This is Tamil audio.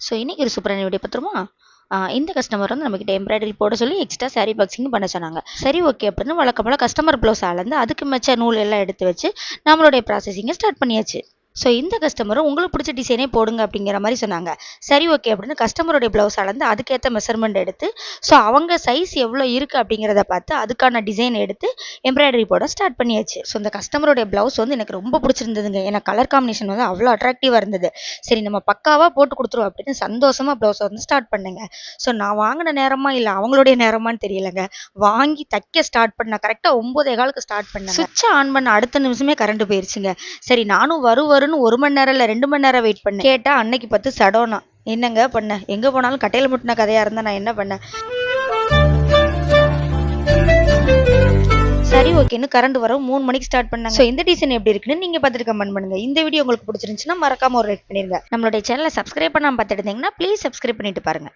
ஸோ இன்றைக்கி ஒரு சூப்பரான வீடியோ பார்த்துருமா இந்த கஸ்டமர் வந்து நம்மக்கிட்ட எம்ப்ராய்டரி போட சொல்லி எக்ஸ்ட்ரா saree பாக்ஸிங் பண்ண சொன்னாங்க. சரி ஓகே அப்படின்னு வழக்கம் போல் கஸ்டமர் ப்ளவுஸ் அளந்து அதுக்கு மெச்ச நூல் எல்லாம் எடுத்து வச்சு நம்மளுடைய ப்ராசஸிங்கை ஸ்டார்ட் பண்ணியாச்சு. ஸோ இந்த கஸ்டமரும் உங்களுக்கு பிடிச்ச டிசைனே போடுங்க அப்படிங்கிற மாதிரி சொன்னாங்க. சரி ஓகே அப்படின்னு கஸ்டமருடைய ப்ளவுஸ் அளந்து அதுக்கேற்ற மெஷர்மெண்ட் எடுத்து ஸோ அவங்க சைஸ் எவ்வளோ இருக்குது அப்படிங்கிறத பார்த்து அதுக்கான டிசைன் எடுத்து எம்ப்ராய்டரி போட ஸ்டார்ட் பண்ணியாச்சு. ஸோ இந்த கஸ்டமருடைய ப்ளவுஸ் வந்து எனக்கு ரொம்ப பிடிச்சிருந்ததுங்க. ஏன்னா கலர் காம்பினேஷன் வந்து அவ்வளோ அட்ராக்டிவாக இருந்தது. சரி நம்ம பக்காவாக போட்டு கொடுத்துருவோம் அப்படின்னு சந்தோஷமாக ப்ளவுஸை வந்து ஸ்டார்ட் பண்ணுங்க. ஸோ நான் வாங்கின நேரமா இல்லை அவங்களுடைய நேரமான்னு தெரியலங்க. வாங்கி தைக்க ஸ்டார்ட் பண்ண கரெக்டாக ஒம்போதே காலுக்கு ஸ்டார்ட் பண்ணேன் சுவிட்சை ஆன் பண்ண அடுத்த நிமிஷமே கரண்ட் போயிருச்சுங்க. சரி நானும் வரு வருன்னு ஒரு மணி நேரம் இல்லை ரெண்டு மணி நேரம் வெயிட் பண்ணேன் கேட்டா அன்னைக்கு பத்து சடோனா. என்னங்க பண்ண? எங்க போனாலும் கட்டையில் முட்டின கதையாக இருந்தால் நான் என்ன பண்ணேன் சரி ஓகேன்னு கரண்ட் வரும். மூணு மணிக்கு ஸ்டார்ட் பண்ணாங்க. ஸோ இந்த டிசைன் எப்படி இருக்குன்னு நீங்க பார்த்துட்டு கமெண்ட் பண்ணுங்க. இந்த வீடியோ உங்களுக்கு பிடிச்சிருந்துச்சுன்னா மறக்காம ஒரு ரைட் பண்ணிருங்க. நம்மளுடைய சேனலை சப்ஸ்கிரைப் பண்ணாமல் பார்த்துட்டு இருந்தீங்கன்னா ப்ளீஸ் சப்ஸ்கிரைப் பண்ணிட்டு பாருங்க.